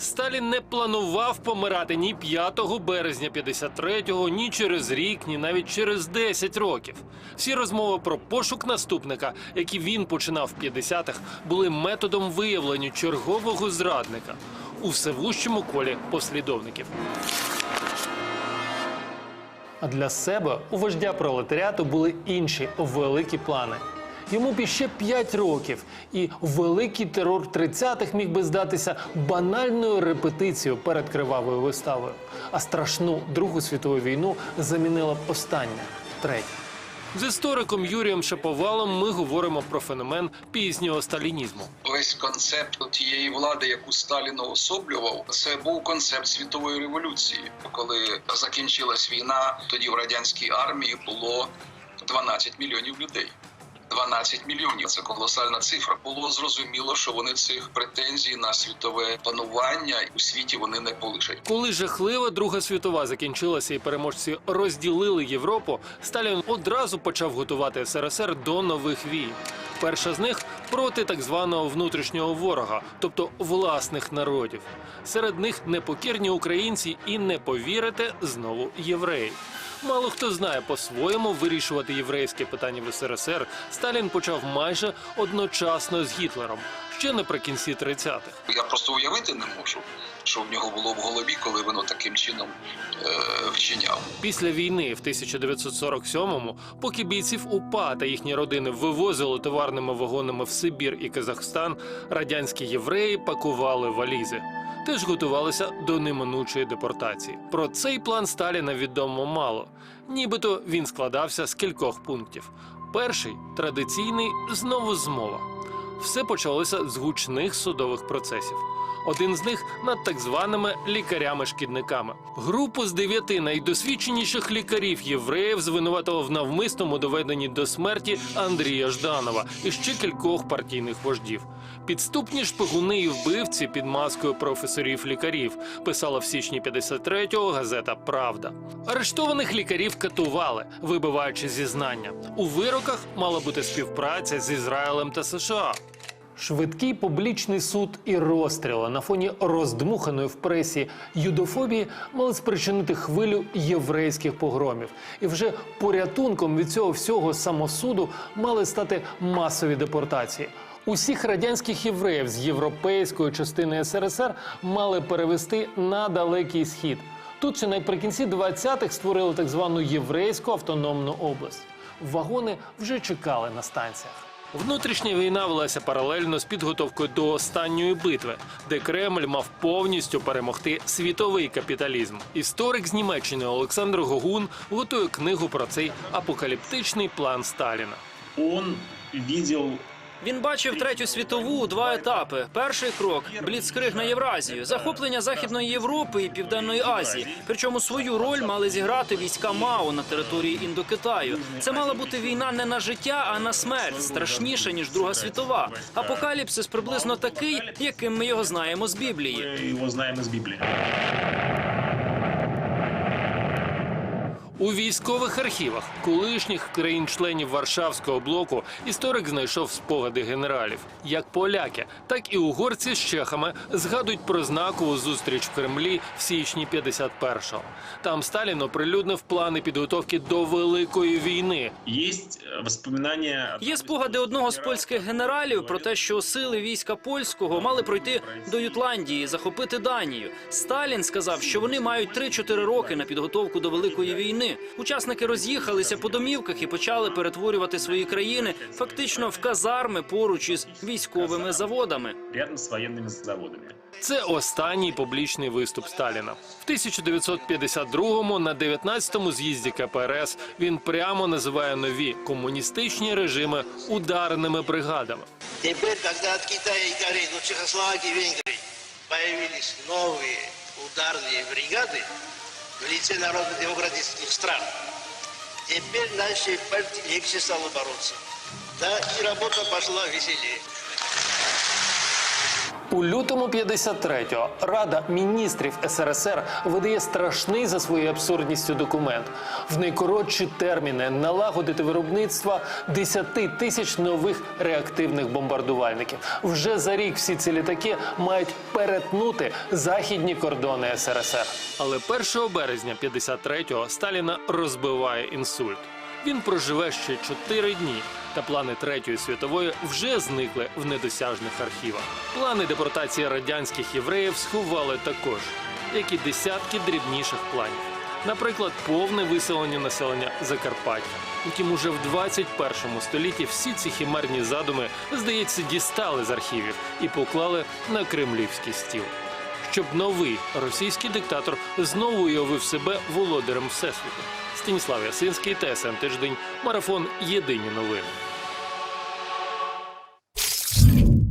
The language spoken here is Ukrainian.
Сталін не планував помирати ні 5 березня 53-го, ні через рік, ні навіть через 10 років. Всі розмови про пошук наступника, які він починав в 50-х, були методом виявлення чергового зрадника у всевущому колі послідовників. А для себе у вождя пролетаріату були інші великі плани. Йому б іще 5 років, і великий терор 30-х міг би здатися банальною репетицією перед кривавою виставою. А страшну Другу світову війну замінила б третя. З істориком Юрієм Шаповалом ми говоримо про феномен пізнього сталінізму. Весь концепт тієї влади, яку Сталін особлював, це був концепт світової революції. Коли закінчилась війна, тоді в радянській армії було 12 мільйонів людей. 12 мільйонів це колосальна цифра. Було зрозуміло, що вони цих претензій на світове панування у світі вони не полишать. Коли жахлива Друга світова закінчилася і переможці розділили Європу, Сталін одразу почав готувати СРСР до нових війн. Перша з них проти так званого внутрішнього ворога, тобто власних народів. Серед них непокірні українці і не повірите знову євреї. Мало хто знає по-своєму вирішувати єврейське питання в СРСР. Сталін почав майже одночасно з Гітлером, ще наприкінці 30-х. Я просто уявити не можу, що в нього було в голові, коли він таким чином е, вчиняв. Після війни в 1947-му, поки бійців УПА та їхні родини вивозили товарними вагонами в Сибір і Казахстан, радянські євреї пакували валізи. Теж готувалися до неминучої депортації. Про цей план Сталіна відомо мало. Нібито він складався з кількох пунктів. Перший традиційний знову змова. Все почалося з гучних судових процесів. Один з них над так званими лікарями-шкідниками. Групу з дев'яти найдосвідченіших лікарів євреїв звинуватило в навмисному доведенні до смерті Андрія Жданова і ще кількох партійних вождів. Підступні шпигуни і вбивці під маскою професорів-лікарів писала в січні 53-го газета Правда. Арештованих лікарів катували, вибиваючи зізнання. У вироках мала бути співпраця з Ізраїлем та США. Швидкий публічний суд і розстріли на фоні роздмуханої в пресі юдофобії мали спричинити хвилю єврейських погромів. І вже порятунком від цього всього самосуду мали стати масові депортації. Усіх радянських євреїв з європейської частини СРСР мали перевести на далекий схід. Тут ще наприкінці 20-х створили так звану єврейську автономну область. Вагони вже чекали на станціях. Внутрішня війна велася паралельно з підготовкою до останньої битви, де Кремль мав повністю перемогти світовий капіталізм. Історик з Німеччини Олександр Гогун готує книгу про цей апокаліптичний план Сталіна. он видел Він бачив третю світову у два етапи. Перший крок бліцкриг на Євразію, захоплення Західної Європи і Південної Азії. Причому свою роль мали зіграти війська Мао на території Індокитаю. Це мала бути війна не на життя, а на смерть, страшніша ніж Друга світова. Апокаліпсис приблизно такий, яким ми його знаємо з Біблії. мы его знаем из У військових архівах колишніх країн-членів Варшавського блоку історик знайшов спогади генералів. Як поляки, так і угорці з чехами згадують про знакову зустріч в Кремлі в січні 51-го. Там Сталін оприлюднив плани підготовки до великої війни. Есть э. Є спогади одного з польських генералів про те, що сили війська польського мали пройти до Ютландії, захопити Данію. Сталін сказав, що вони мають 3-4 роки на підготовку до великої війни. Учасники роз'їхалися по домівках і почали перетворювати свої країни фактично в казарми поруч із військовими заводами. рядом с военными заводами. Це останній публічний виступ Сталіна. В 1952-му на 19-му з'їзді КПРС він прямо називає нові комуністичні режими ударними бригадами. Теперь, когда от Китая и Кореи, ну, Чехословакии, Венгрии появились новые ударные бригады в лице народно-демократических стран, теперь нашей партии легче стало бороться. Да, и работа пошла веселее. У лютому 53-го Рада міністрів СРСР видає страшний за своєю абсурдністю документ. В найкоротші терміни налагодити виробництво 10 тисяч нових реактивних бомбардувальників. Вже за рік всі ці літаки мають перетнути західні кордони СРСР. Але 1 березня 53-го Сталіна розбиває інсульт. Він проживе ще 4 дні, та плани Третьої світової вже зникли в недосяжних архівах. Плани депортації радянських євреїв сховали також, як і десятки дрібніших планів. Наприклад, повне виселення населення Закарпаття. Утім, уже в 21 столітті всі ці хімерні задуми, здається, дістали з архівів і поклали на кремлівський стіл. Щоб новий російський диктатор знову уявив себе володарем всесвіту. Станіслав Ясинський, ТСН Тиждень, марафон Єдині новини.